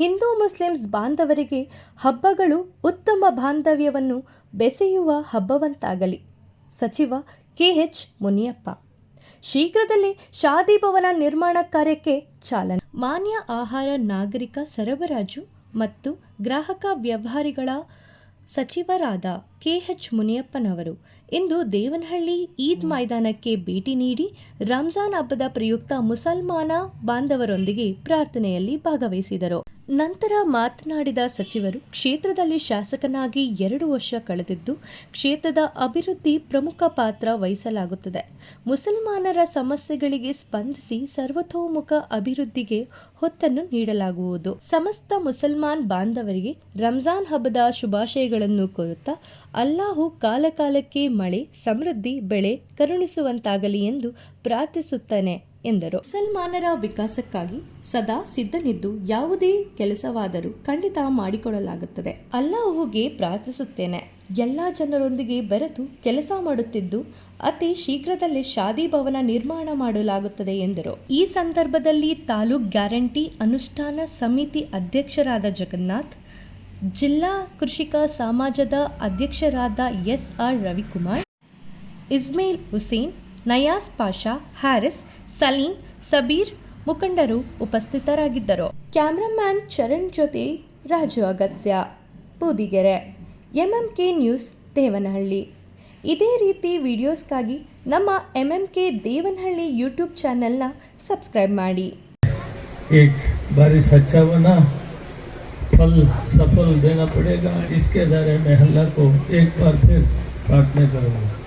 Hindu Muslims ಬಾಂಧವರಿಗೆ ಹಬ್ಬಗಳು ಉತ್ತಮ ಬಾಂಧವ್ಯವನ್ನು ಬೆಸೆಯುವ ಹಬ್ಬವಂತಾಗಲಿ. ಸಚಿವ ಕೆಎಚ್ ಮುನಿಯಪ್ಪ. ಶೀಘ್ರದಲ್ಲೇ ಶಾದಿ ಭವನ ನಿರ್ಮಾಣ ಕಾರ್ಯಕ್ಕೆ ಚಾಲನೆ. ಮಾನ್ಯ ಆಹಾರ ನಾಗರಿಕ ಸರಬರಾಜು ಮತ್ತು ಗ್ರಾಹಕ ವ್ಯವಹಾರಿಗಳ ಸಚಿವರಾದ ಕೆಎಚ್ ಮುನಿಯಪ್ಪನವರು ಇಂದು ದೇವನಹಳ್ಳಿ ಈದ್ ಮೈದಾನಕ್ಕೆ ಭೇಟಿ ನೀಡಿ ರಂಜಾನ್ ಹಬ್ಬದ ಪ್ರಯುಕ್ತ ಮುಸಲ್ಮಾನ ಬಾಂಧವರೊಂದಿಗೆ ಪ್ರಾರ್ಥನೆಯಲ್ಲಿ ಭಾಗವಹಿಸಿದರು. ನಂತರ ಮಾತನಾಡಿದ ಸಚಿವರು, ಕ್ಷೇತ್ರದಲ್ಲಿ ಶಾಸಕನಾಗಿ ಎರಡು ವರ್ಷ ಕಳೆದಿದ್ದು, ಕ್ಷೇತ್ರದ ಅಭಿವೃದ್ಧಿ ಪ್ರಮುಖ ಪಾತ್ರ ವಹಿಸಲಾಗುತ್ತದೆ. ಮುಸಲ್ಮಾನರ ಸಮಸ್ಯೆಗಳಿಗೆ ಸ್ಪಂದಿಸಿ ಸರ್ವತೋಮುಖ ಅಭಿವೃದ್ಧಿಗೆ ಹೊತ್ತನ್ನು ನೀಡಲಾಗುವುದು. ಸಮಸ್ತ ಮುಸಲ್ಮಾನ್ ಬಾಂಧವರಿಗೆ ರಂಜಾನ್ ಹಬ್ಬದ ಶುಭಾಶಯಗಳನ್ನು ಕೋರುತ್ತಾ, ಅಲ್ಲಾಹು ಕಾಲಕಾಲಕ್ಕೆ ಮಳೆ, ಸಮೃದ್ಧಿ, ಬೆಳೆ ಕರುಣಿಸುವಂತಾಗಲಿ ಎಂದು ಪ್ರಾರ್ಥಿಸುತ್ತೇನೆ. ಎಂದರು. ಸಲ್ಮಾನರ ವಿಕಾಸಕ್ಕಾಗಿ ಸದಾ ಸಿದ್ಧನಿದ್ದು ಯಾವುದೇ ಕೆಲಸವಾದರೂ ಖಂಡಿತ ಮಾಡಿಕೊಡಲಾಗುತ್ತದೆ. ಅಲ್ಲಾಹುಗೆ ಪ್ರಾರ್ಥಿಸುತ್ತೇನೆ. ಎಲ್ಲ ಜನರೊಂದಿಗೆ ಬೆರೆತು ಕೆಲಸ ಮಾಡುತ್ತಿದ್ದು ಅತಿ ಶೀಘ್ರದಲ್ಲೇ ಶಾದಿ ಭವನ ನಿರ್ಮಾಣ ಮಾಡಲಾಗುತ್ತದೆ ಎಂದರು. ಈ ಸಂದರ್ಭದಲ್ಲಿ ತಾಲೂಕ್ ಗ್ಯಾರಂಟಿ ಅನುಷ್ಠಾನ ಸಮಿತಿ ಅಧ್ಯಕ್ಷರಾದ ಜಗನ್ನಾಥ್, ಜಿಲ್ಲಾ ಕೃಷಿಕ ಸಮಾಜದ ಅಧ್ಯಕ್ಷರಾದ ಎಸ್ ಆರ್ ರವಿಕುಮಾರ್, ಇಸ್ಮೇಲ್ ಹುಸೇನ್ ನಯಾಸ್ ಪಾಷಾ ಹ್ಯಾರಿಸ್ ಸಲೀಂ ಸಬೀರ್ ಮುಖಂಡರು ಉಪಸ್ಥಿತರಾಗಿದ್ದರು ಕ್ಯಾಮ್ರಾಮ್ಯಾನ್ ಚರಣ್ ಜೊತೆ ರಾಜು ಅಗತ್ಯ ಬೂದಿಗೆರೆ ಎಂಎಂಕೆ ನ್ಯೂಸ್ ದೇವನಹಳ್ಳಿ ಇದೇ ರೀತಿ ವಿಡಿಯೋಸ್ಗಾಗಿ ನಮ್ಮ ಎಂಎಂಕೆ ದೇವನಹಳ್ಳಿ ಯೂಟ್ಯೂಬ್ ಚಾನೆಲ್ನ ಸಬ್ಸ್ಕ್ರೈಬ್ ಮಾಡಿ एक बारिश अच्छा बना फल सफल देना पड़ेगा इसके दायरे में हल्ला को एक बार फिर प्रार्थना करूंगा